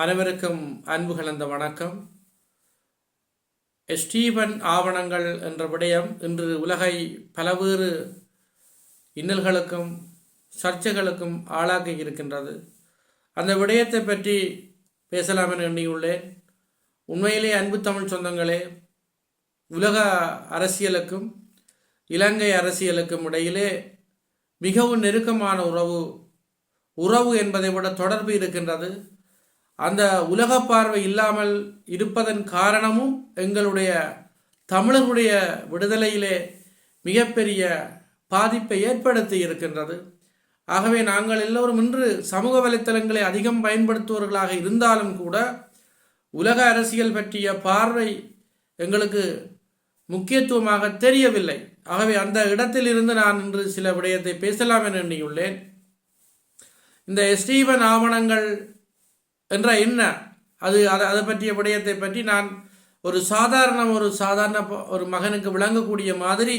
அனைவருக்கும் அன்பு கலந்த வணக்கம். ஸ்டீபன் ஆவணங்கள் என்ற விடயம் இன்று உலகை பலவேறு இன்னல்களுக்கும் சர்ச்சைகளுக்கும் ஆளாக்கி இருக்கின்றது. அந்த விடயத்தை பற்றி பேசலாம் என எண்ணியுள்ளேன். உண்மையிலே அன்பு தமிழ் சொந்தங்களே உலக அரசியலுக்கும் இலங்கை அரசியலுக்கும் இடையிலே மிகவும் நெருக்கமான உறவு உறவு என்பதை விட தொடர்பு இருக்கின்றது. அந்த உலக பார்வை இல்லாமல் இருப்பதன் காரணமும் எங்களுடைய தமிழர்களுடைய விடுதலையிலே மிகப்பெரிய பாதிப்பை ஏற்படுத்தி இருக்கின்றது. ஆகவே நாங்கள் எல்லோரும் இன்று சமூக வலைத்தளங்களை அதிகம் பயன்படுத்துவவர்களாக இருந்தாலும் கூட உலக அரசியல் பற்றிய பார்வை எங்களுக்கு முக்கியத்துவமாக தெரியவில்லை. ஆகவே அந்த இடத்திலிருந்து நான் இன்று சில விடயத்தை பேசலாம் என எண்ணியுள்ளேன். இந்த எஸ்டீவன் ஆவணங்கள் என்றால் என்ன அது அதை அதை பற்றிய விடயத்தை பற்றி நான் ஒரு சாதாரண ஒரு சாதாரண ஒரு மகனுக்கு விளங்கக்கூடிய மாதிரி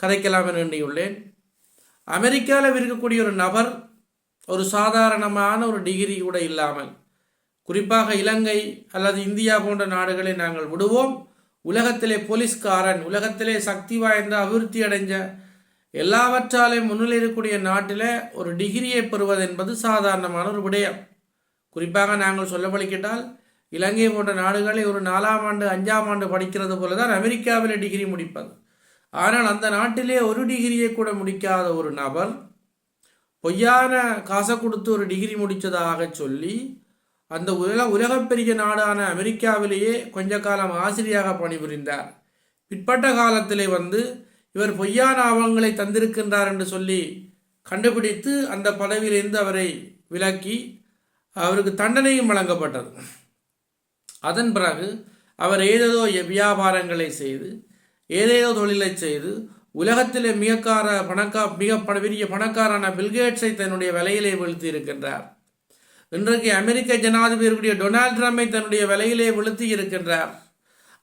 கதைக்கலாம் என எண்ணியுள்ளேன். அமெரிக்காவில் இருக்கக்கூடிய ஒரு நபர் ஒரு சாதாரணமான ஒரு டிகிரி கூட இல்லாமல் குறிப்பாக இலங்கை அல்லது இந்தியா போன்ற நாடுகளை நாங்கள் விடுவோம். உலகத்திலே போலீஸ்காரன் உலகத்திலே சக்தி வாய்ந்த அபிவிருத்தி அடைஞ்ச எல்லாவற்றாலையும் முன்னிலை இருக்கக்கூடிய நாட்டில் ஒரு டிகிரியை பெறுவது என்பது சாதாரணமான ஒரு விடயம். குறிப்பாக நாங்கள் சொல்லப்பளிக்கிட்டால் இலங்கை போன்ற நாடுகளை ஒரு நாலாம் ஆண்டு அஞ்சாம் ஆண்டு படிக்கிறது போல தான் அமெரிக்காவில் டிகிரி முடிப்பது. ஆனால் அந்த நாட்டிலே ஒரு டிகிரியை கூட முடிக்காத ஒரு நபர் பொய்யான காசை கொடுத்து ஒரு டிகிரி முடித்ததாக சொல்லி அந்த உலக உலகப்பெரிய நாடான அமெரிக்காவிலேயே கொஞ்ச காலம் ஆசிரியராக பணிபுரிந்தார். பிற்பட்ட காலத்திலே வந்து இவர் பொய்யான ஆவணங்களை தந்திருக்கின்றார் என்று சொல்லி கண்டுபிடித்து அந்த பதவியிலிருந்து அவரை விலக்கி அவருக்கு தண்டனையும் வழங்கப்பட்டது. அதன் பிறகு அவர் ஏதேதோ வியாபாரங்களை செய்து ஏதேதோ தொழிலை செய்து உலகத்திலே மிகக்கார பணக்கா மிக பண- பெரிய பணக்காரான பில்கேட்ஸை தன்னுடைய விலையிலே வீழ்த்தி இருக்கின்றார் இன்றைக்கு அமெரிக்க ஜனாதிபதியுடைய டொனால்ட் ட்ரம்பை தன்னுடைய விலையிலே வீழ்த்தி இருக்கின்றார்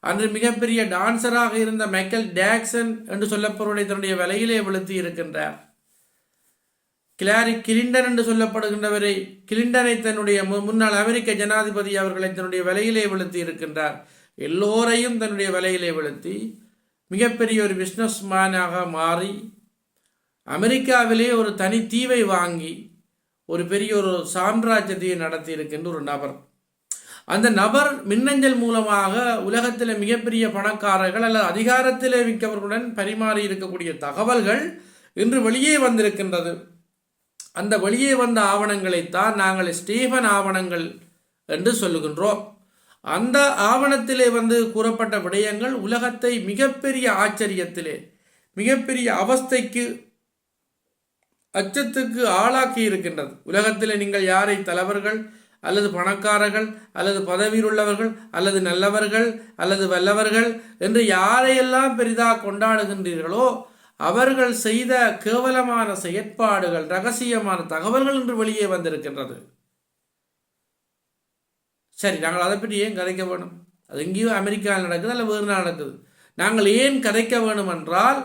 அன்று மிகப்பெரிய டான்சராக இருந்த மைக்கேல் ஜாக்சன் என்று சொல்லப்படுவதை தன்னுடைய விலையிலே வீழ்த்தி இருக்கின்றார் கிளாரி கிளிண்டன் என்று சொல்லப்படுகின்றவரை கிளிண்டனை தன்னுடைய மு- முன்னாள் அமெரிக்க ஜனாதிபதி அவர்களை தன்னுடைய விலையிலே வீழ்த்தி இருக்கின்றார். எல்லோரையும் தன்னுடைய விலையிலே வீழ்த்தி மிகப்பெரிய ஒரு பிஸ்னஸ் மேனாக மாறி அமெரிக்காவிலே ஒரு தனி தீவை வாங்கி ஒரு பெரிய ஒரு சாம்ராஜ்யத்தையை நடத்தி இருக்கின்ற ஒரு நபர். அந்த நபர் மின்னஞ்சல் மூலமாக உலகத்தில் மிகப்பெரிய பணக்காரர்கள் அல்லது அதிகாரத்தில் மிக்கவர்களுடன் பரிமாறி இருக்கக்கூடிய தகவல்கள் இன்று வெளியே வந்திருக்கின்றது. அந்த வெளியே வந்த ஆவணங்களைத்தான் நாங்கள் ஸ்டீஃபன் ஆவணங்கள் என்று சொல்லுகின்றோம். அந்த ஆவணத்திலே வந்து கூறப்பட்ட விடயங்கள் உலகத்தை மிகப்பெரிய ஆச்சரியத்திலே மிகப்பெரிய அவஸ்தைக்கு அச்சத்துக்கு ஆளாக்கி இருக்கின்றது. உலகத்தில் நீங்கள் யாரை தலைவர்கள் அல்லது பணக்காரர்கள் அல்லது பதவியில் உள்ளவர்கள் அல்லது நல்லவர்கள் அல்லது வல்லவர்கள் என்று யாரையெல்லாம் பெரிதாக கொண்டாடுகின்றீர்களோ அவர்கள் செய்த கேவலமான செயற்பாடுகள் ரகசியமான தகவல்கள் என்று வெளியே வந்திருக்கின்றது. சரி நாங்கள் அதை பற்றி ஏன் கதைக்க வேணும்? அது எங்கேயோ அமெரிக்காவில் நடக்குது அல்ல வேறு நாள் நடக்குது. நாங்கள் ஏன் கதைக்க வேணும் என்றால்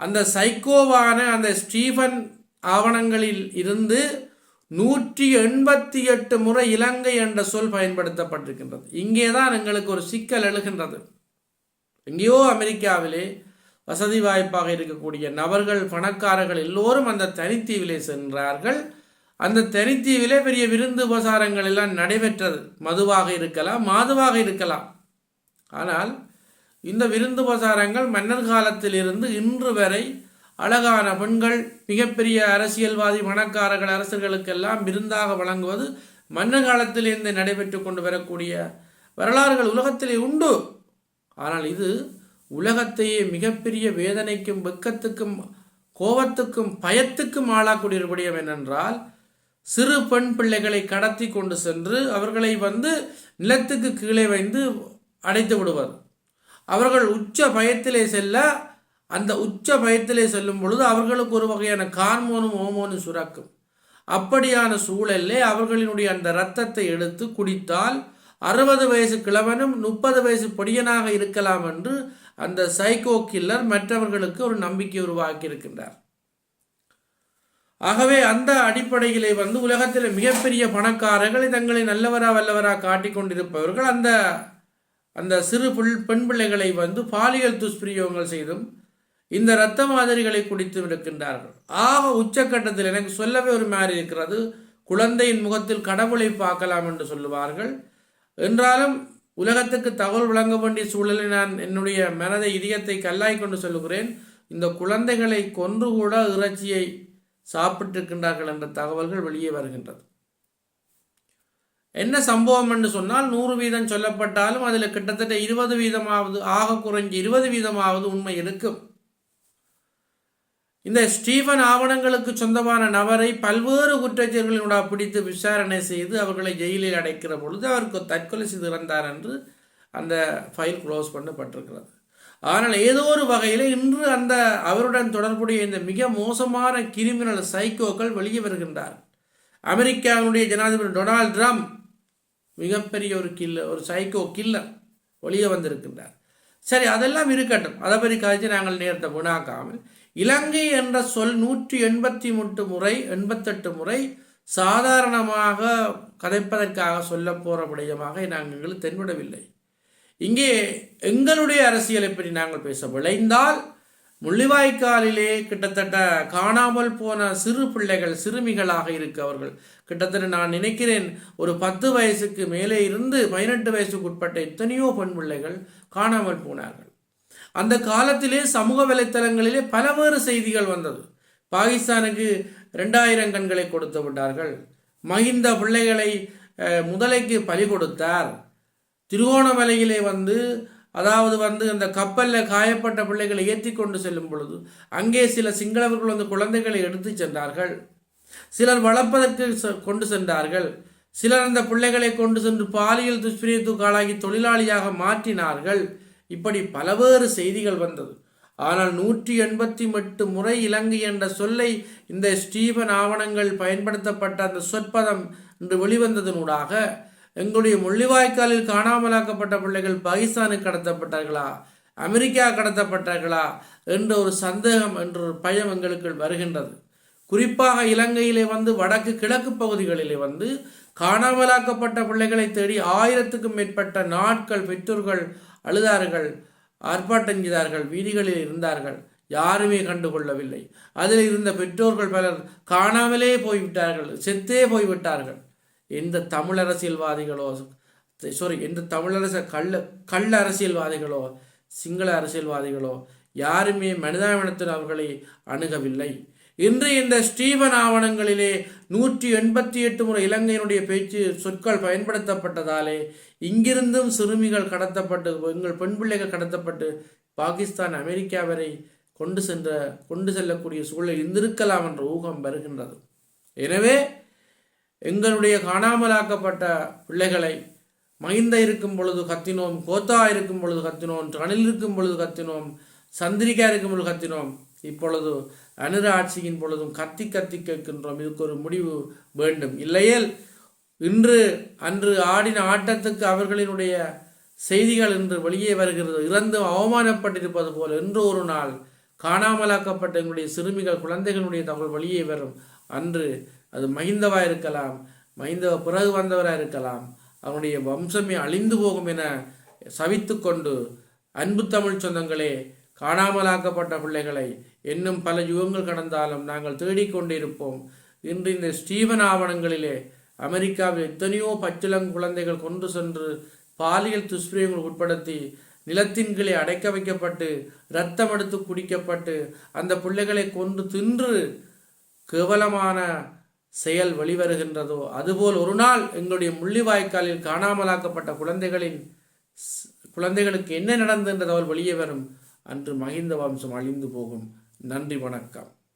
அந்த சைக்கோவான அந்த ஸ்டீஃபன் ஆவணங்களில் இருந்து நூற்றி எண்பத்தி எட்டு முறை இலங்கை என்ற சொல் பயன்படுத்தப்பட்டிருக்கின்றது. இங்கே தான் எங்களுக்கு ஒரு சிக்கல் எழுகின்றது. எங்கேயோ அமெரிக்காவிலே வசதி வாய்ப்பாக இருக்கக்கூடிய நபர்கள் பணக்காரர்கள் எல்லோரும் அந்த தனித்தீவிலே சென்றார்கள். அந்த தனித்தீவிலே பெரிய விருந்து உபசாரங்கள் எல்லாம் நடைபெற்றது. மதுவாக இருக்கலாம் மாதுவாக இருக்கலாம். ஆனால் இந்த விருந்து உபசாரங்கள் மன்னர் காலத்திலிருந்து இன்று வரை அழகான பெண்கள் மிகப்பெரிய அரசியல்வாதி பணக்காரர்கள் அரசர்களுக்கெல்லாம் விருந்தாக வழங்குவது மன்னர் காலத்திலிருந்து நடைபெற்று கொண்டு வரக்கூடிய வரலாறுகள் உலகத்திலே உண்டு. ஆனால் இது உலகத்தையே மிகப்பெரிய வேதனைக்கும் வெக்கத்துக்கும் கோபத்துக்கும் பயத்துக்கும் ஆளாக்கூடிய விடயம் என்னென்றால் சிறு பெண் பிள்ளைகளை கடத்தி கொண்டு சென்று அவர்களை வந்து நிலத்துக்கு கீழே வைந்து அடைத்து விடுவர். அவர்கள் உச்ச பயத்திலே செல்ல அந்த உச்ச பயத்திலே செல்லும் பொழுது அவர்களுக்கு ஒரு வகையான கார்மோனும் ஓமோனும் சுரக்கும். அப்படியான சூழலிலே அவர்களினுடைய அந்த இரத்தத்தை எடுத்து குடித்தால் அறுபது வயசு கிழவனும் முப்பது வயசு பொடியனாக இருக்கலாம் என்று அந்த சைக்கோ கில்லர் மற்றவர்களுக்கு ஒரு நம்பிக்கை உருவாக்கி இருக்கின்றார் ஆகவே அந்த அடிப்படையிலே வந்து உலகத்தில் மிகப்பெரிய பணக்காரர்கள் தங்களை நல்லவரா வல்லவரா காட்டிக் கொண்டிருப்பவர்கள் அந்த அந்த சிறு புல் பெண் பிள்ளைகளை வந்து பாலியல் துஷ்பிரயோகங்கள் செய்தும் இந்த இரத்த மாதிரிகளை குடித்து இருக்கின்றார்கள். ஆக உச்சக்கட்டத்தில் எனக்கு சொல்லவே ஒரு மாதிரி இருக்கிறது. குழந்தையின் முகத்தில் கடவுளை பார்க்கலாம் என்று சொல்லுவார்கள். என்றாலும் உலகத்துக்கு தகவல் வழங்க வேண்டிய சூழலில் நான் என்னுடைய மனதை இதயத்தை கல்லாய் கொண்டு சொல்லுகிறேன். இந்த குழந்தைகளை கொன்று கூட இறைச்சியை சாப்பிட்டிருக்கின்றார்கள் என்ற தகவல்கள் வெளியே வருகின்றது. என்ன சம்பவம் என்று சொன்னால் நூறு வீதம் சொல்லப்பட்டாலும் அதில் கிட்டத்தட்ட இருபது வீதமாவது ஆக குறைஞ்சி இருபது வீதமாவது உண்மை இருக்கும். இந்த ஸ்டீஃபன் ஆவணங்களுக்கு சொந்தமான நபரை பல்வேறு குற்றச்செயல்களினூடாக பிடித்து விசாரணை செய்து அவர்களை ஜெயிலில் அடைக்கிற பொழுது அவருக்கு தற்கொலை செய்து இறந்தார் என்று அந்த ஃபைல் க்ளோஸ் பண்ணப்பட்டிருக்கிறது. ஆனால் ஏதோ ஒரு வகையில் இன்று அந்த அவருடன் தொடர்புடைய இந்த மிக மோசமான கிரிமினல் சைக்கோக்கள் வெளியே வருகின்றார். அமெரிக்காவினுடைய ஜனாதிபதி டொனால்ட் ட்ரம்ப் மிகப்பெரிய ஒரு கில்லர் ஒரு சைக்கோ கில்லர் வெளியே வந்திருக்கின்றார். சரி அதெல்லாம் இருக்கட்டும். அதை பற்றி கழிச்சு நாங்கள் நேரத்தை வீணாக்காமல் இலங்கை என்ற சொல் நூற்றி எண்பத்தி மூன்று முறை எண்பத்தெட்டு முறை சாதாரணமாக கதைப்பதற்காக சொல்ல போகிற விடயமாக நாங்கள் எங்களுக்கு தென்படவில்லை. இங்கே எங்களுடைய அரசியலை பற்றி நாங்கள் பேச விளைந்தால் முள்ளிவாய்க்காலிலே கிட்டத்தட்ட காணாமல் போன சிறு பிள்ளைகள் சிறுமிகளாக இருக்கவர்கள் கிட்டத்தட்ட நான் நினைக்கிறேன் ஒரு பத்து வயசுக்கு மேலே இருந்து பதினெட்டு வயசுக்கு உட்பட்ட எத்தனையோ பெண் பிள்ளைகள் காணாமல் போனார்கள். அந்த காலத்திலே சமூக வலைத்தளங்களிலே பலவேறு செய்திகள் வந்தது. பாகிஸ்தானுக்கு ரெண்டாயிரம் கண்களை கொடுத்து விட்டார்கள். மகிந்த பிள்ளைகளை முதலைக்கு பலி கொடுத்தார். திருகோணமலையிலே வந்து அதாவது வந்து அந்த கப்பலில் காயப்பட்ட பிள்ளைகளை ஏற்றி கொண்டு செல்லும் பொழுது அங்கே சில சிங்களவர்கள் வந்து குழந்தைகளை எடுத்து சென்றார்கள். சிலர் வளர்ப்பதற்கு கொண்டு சென்றார்கள். சிலர் அந்த பிள்ளைகளை கொண்டு சென்று பாலியல் துஷ்பிரியத்துக்கு ஆளாகி தொழிலாளியாக மாற்றினார்கள். இப்படி பலவேறு செய்திகள் வந்தது. ஆனால் நூற்றி எண்பத்தி எட்டு முறை இலங்கை என்ற சொல்லை இந்த ஸ்டீபன் ஆவணங்கள் பயன்படுத்தப்பட்ட அந்த சொற்பதம் என்று வெளிவந்ததனூடாக எங்களுடைய முள்ளிவாய்க்காலில் காணாமலாக்கப்பட்ட பிள்ளைகள் பாகிஸ்தானுக்கு கடத்தப்பட்டார்களா அமெரிக்கா கடத்தப்பட்டார்களா என்ற ஒரு சந்தேகம் என்ற ஒரு பயம் எங்களுக்கு வருகின்றது. குறிப்பாக இலங்கையிலே வந்து வடக்கு கிழக்கு பகுதிகளிலே வந்து காணாமலாக்கப்பட்ட பிள்ளைகளை தேடி ஆயிரத்துக்கும் மேற்பட்ட நாட்கள் பெற்றோர்கள் அழுதார்கள் ஆர்ப்பாட்டம் செய்தார்கள் வீதிகளில் இருந்தார்கள் யாருமே கண்டுகொள்ளவில்லை. அதில் இருந்த பெற்றோர்கள் பலர் காணாமலே போய்விட்டார்கள் செத்தே போய்விட்டார்கள். எந்த தமிழ் அரசியல்வாதிகளோ சாரி எந்த தமிழரச கள்ள கள்ள அரசியல்வாதிகளோ சிங்கள அரசியல்வாதிகளோ யாருமே மனிதாபிமானத்தில் அவர்களை அணுகவில்லை. இன்று இந்த ஸ்டீபன் ஆவணங்களிலே நூற்றி எண்பத்தி எட்டு முறை இலங்கையினுடைய பேச்சு சொற்கள் பயன்படுத்தப்பட்டதாலே இங்கிருந்தும் சிறுமிகள் கடத்தப்பட்டு எங்கள் பெண் பிள்ளைகள் கடத்தப்பட்டு பாகிஸ்தான் அமெரிக்கா வரை கொண்டு சென்ற கொண்டு செல்லக்கூடிய சூழல் இருந்திருக்கலாம் என்ற ஊகம் வருகின்றது. எனவே எங்களுடைய காணாமலாக்கப்பட்ட பிள்ளைகளை மைந்த இருக்கும் பொழுது கத்தினோம் கோத்தா இருக்கும் பொழுது கத்தினோம் ரணில் இருக்கும் பொழுது கத்தினோம் சந்திரிகா இருக்கும் பொழுது கத்தினோம் இப்பொழுது அனுராட்சியின் பொழுதும் கத்தி கத்தி கேட்கின்றோம். இதுக்கு ஒரு முடிவு வேண்டும். இல்லையேல் இன்று அன்று ஆடின ஆட்டத்துக்கு அவர்களினுடைய செய்திகள் இன்று வெளியே வருகிறது. இறந்து அவமானப்பட்டிருப்பது போல இன்று ஒரு நாள் காணாமலாக்கப்பட்ட எங்களுடைய சிறுமிகள் குழந்தைகளுடைய தகவல் வெளியே வரும். அன்று அது மகிந்தவா இருக்கலாம் மகிந்தவ பிறகு வந்தவராக இருக்கலாம். அவனுடைய வம்சமே அழிந்து போகும் என சவித்து கொண்டு அன்பு தமிழ் சொந்தங்களே காணாமலாக்கப்பட்ட பிள்ளைகளை இன்னும் பல யுகங்கள் கடந்தாலும் நாங்கள் தேடிக்கொண்டிருப்போம். இன்று இந்த ஸ்டீவன் ஆவணங்களிலே அமெரிக்காவில் எத்தனையோ பச்சிளங் குழந்தைகள் கொண்டு சென்று பாலியல் துஷ்பிரியங்கள் உட்படுத்தி நிலத்தின் கீழே அடைக்க வைக்கப்பட்டு ரத்தம் எடுத்து குடிக்கப்பட்டு அந்த பிள்ளைகளை கொண்டு தின்று கேவலமான செயல் வெளிவருகின்றதோ அதுபோல் ஒரு நாள் எங்களுடைய முள்ளிவாய்க்காலில் காணாமலாக்கப்பட்ட குழந்தைகளின் குழந்தைகளுக்கு என்ன நடந்தது என்ற வெளியே வரும். அன்று மகிந்த வம்சம் அழிந்து போகும். நன்றி வணக்கம்.